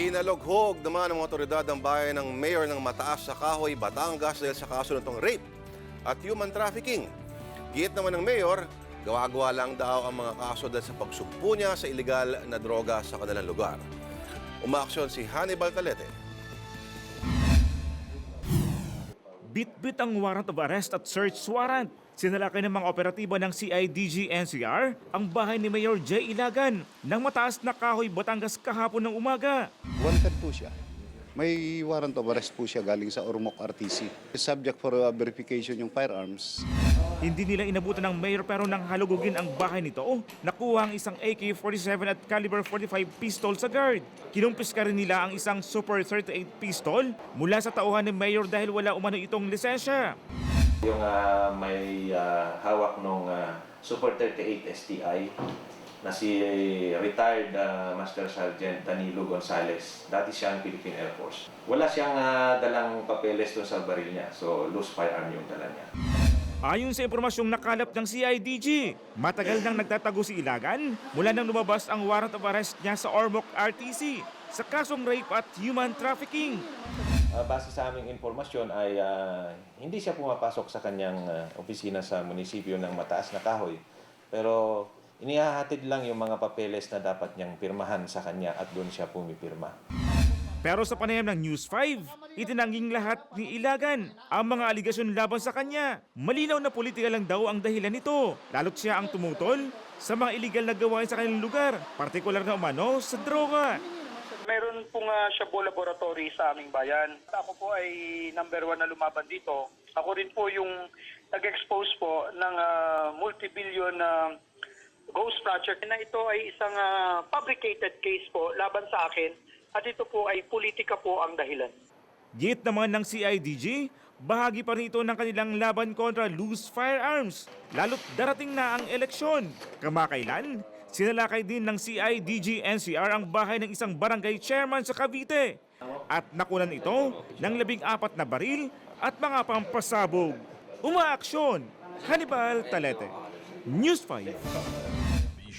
Inalughog naman ng mga otoridad ang bayan ng mayor ng Mataas sa Kahoy, Batangas dahil sa kaso nitong rape at human trafficking. Giyit naman ng mayor, gawa-gawa lang daw ang mga kaso dahil sa pagsugpo niya sa ilegal na droga sa kanilang lugar. Umaaksyon si Hannibal Calete. Bit-bit ang warrant of arrest at search warrant. Sinalakay ng mga operatibo ng CIDG NCR ang bahay ni Mayor J. Ilagan ng mataas na kahoy Batangas kahapon ng umaga. Wanted po siya. May warrant of arrest po siya galing sa Ormoc RTC. Subject for uh, verification yung firearms. Hindi nila inabutan ng mayor pero nang halugugin ang bahay nito, nakuha ang isang AK-47 at caliber 45 pistol sa guard. Kinumpis ka rin nila ang isang Super 38 pistol mula sa tauhan ni mayor dahil wala umano itong lisensya. Yung ah, may ah, hawak nung ah, Super 38 STI na si retired ah, Master Sergeant Danilo Gonzales. Dati siya ang Philippine Air Force. Wala siyang ah, dalang papeles doon sa baril niya. So, loose firearm yung dala niya. Ayon sa impormasyong nakalap ng CIDG, matagal nang nagtatago si Ilagan mula nang lumabas ang warrant of arrest niya sa Ormoc RTC sa kasong rape at human trafficking. Ah, base sa aming informasyon ay ah, hindi siya pumapasok sa kanyang ah, opisina sa munisipyo ng Mataas na Kahoy. Pero inihahatid lang yung mga papeles na dapat niyang pirmahan sa kanya at doon siya pumipirma. Pero sa panayam ng News 5, itinangging lahat ni Ilagan ang mga aligasyon laban sa kanya. Malinaw na politika lang daw ang dahilan nito, lalo't siya ang tumutol sa mga illegal na gawain sa kanilang lugar, partikular na umano sa droga. Meron pong uh, Shabu Laboratory sa aming bayan. Ako po ay number one na lumaban dito. Ako rin po yung nag-expose po ng ah, multi-billion na ghost project na ito ay isang ah, fabricated case po laban sa akin at ito po ay politika po ang dahilan. Git naman ng CIDG, bahagi pa rin ito ng kanilang laban kontra loose firearms, lalo't darating na ang eleksyon. Kamakailan, sinalakay din ng CIDG NCR ang bahay ng isang barangay chairman sa Cavite at nakunan ito ng labing apat na baril at mga pampasabog. Umaaksyon, Hannibal Talete, News 5.